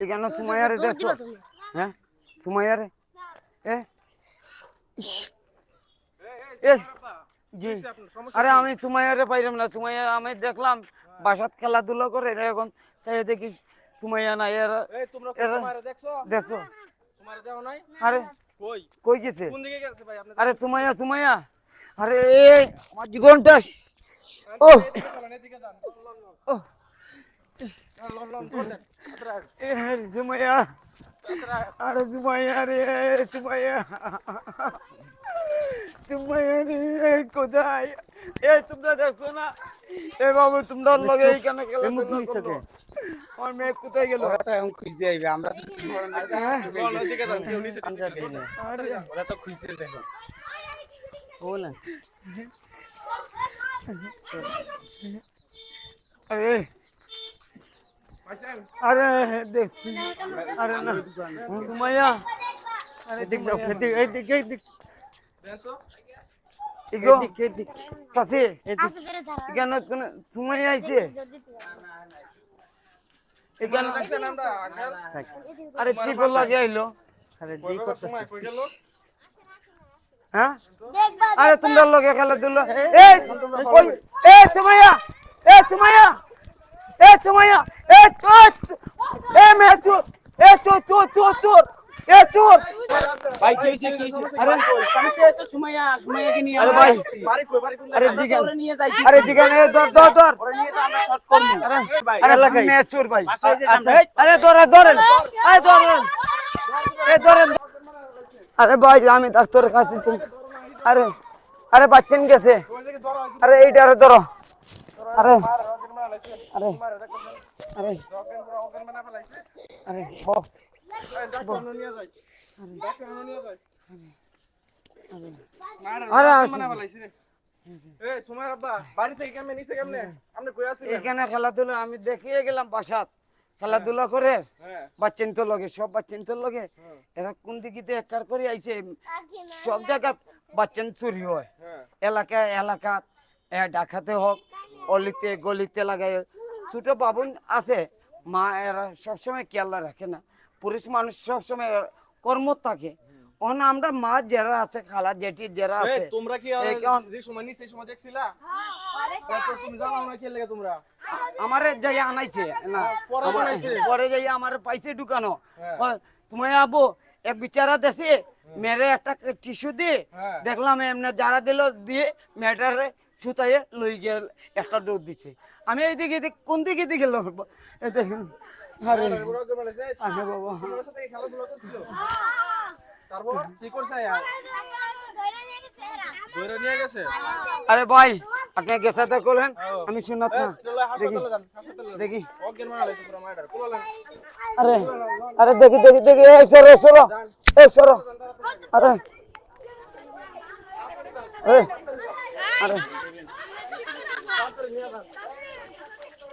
এখানে সুমাইয়ারে দেখছ হ্যাঁ? সুমাইয়ারে এ? ইস। এ? জি। আরে আমি সুমাইয়ারে পাইলাম না। সুমাইয়া আমি দেখলাম বাসাত খেলাধুলা করে এখন। চাই দেখি সুমাইয়া নাই এরা দেখছ? আরে কই? কই গেছে? কোন দিকে গেছে ভাই আপনি আরে সুমাইয়া সুমাইয়া। আরে আমার জীবনটা ও। ও। আরে সুমাইয়া রে সুমাইয়া সুমাইয়া রে কোথায় এ তোমরা দেখছ না এ বাবু তোমরা লগে এইখানে করল আমার মেয়ে কোথায় গেল ওরা তো এখন আইবে আমরা ওরা তো খুঁজতে দেখো বলেন আরে? আরে দেখ আরে না। সুমাইয়া আরে এদিক এদিক এদিক দেখছ? ইগো এদিক এদিক সাসি। এখানে কোন সুমাইয়া আইছে? আরে চিপল লাগে আইলো। আরে দি? হ্যাঁ? আরে। তোমরা লগে খেলা দিল এই ওই এ সুমাইয়া! এ সুমাইয়া! এ সুমাইয়া এ চোর এ মে চোর এ চোর চোর চোর চোর এ চোর। ভাই কি হইছে কি হইছে আরে সমস্যা তো সুমাইয়া সুমাইয়াকে নিয়ে আরে ভাই। আসছি। বাড়ি কই, বাড়ি কোন আরে জায়গায়? দিকে ওরা নিয়ে যাই আরে দিকে নে ধর ধর ধর ওরা নিয়ে তো আমরা শর্ট করব এই ভাই, আরে এলাকায়। মে চোর ভাই। বাসায় যে আচ্ছা, আরে ধরে ধরেন। এই ধরেন। আরে ভাই আমি ডাক্তারের কাছে আরে আরে বাচ্চান গেছে। আরে এইটা আরে ধরো। আরে। মার, রকেট মারা লাইছে। আরে আরে রকেট পুরো রকেট বানা ফেলাইছে। আরে হ এই, ডাক্তার এনে নিয়ে যাই। ডাক্তার এনে নিয়ে যাই। মারে, আরে রকেট আসেন। বানা ফেলাইছে রে। এই, সুমাইয়ার আব্বা, বাড়ি থেকে কেমনে নিচে কেমনে? আপনি কই আছিলেন? এখানে খেলাধুলা আমি দেখিয়ে গেলাম বাসাত খেলাধুলা করে হ্যাঁ, বাচ্চেন তো লগে সব বাচ্চেন তো লগে এরা কোন দিকে একার করে আইছে সব জায়গা বাচ্চেন চুরি হয় হ্যাঁ। এলাকা এলাকাত এ ডাকাতে হোক অলিতে গলিতে লাগায় ছোট বাবুন আছে মা এরা সবসময় খেয়াল রাখে না। পুরুষ মানুষ সবসময় কর্ম থাকে। অন আমরা মা যারা আছে খালা জেঠি যারা আছে তোমরা কি যে সময় নিচে এই সময় দেখছিলা? তুমি জানাও না কি লাগে তোমরা। আমারে যাই আনাইছে না। পরে বানাইছে? পরে যাই আমার পাইছে ঢুকানো। হ্যাঁ। তুমি আবো এক বিচারা দেশে মেরে একটা টিস্যু দিয়ে হ্যাঁ। দেখলাম এমনি যারা দিল দিয়ে মেয়েটারে সুতাইয়ে লই গেল একটা ডোর দিছে। আমি এইদিকে কোন দিকে দিকে লড়বো? এই দেখেন আরে বাবা। ভাই আপনি গেছাতে করলেন। আমি শুনত না। দেখি। দেখি। আরে আরে দেখি দেখি দেখি। এই সরো সরো। এই সরো। আরে। আরে। Yeah,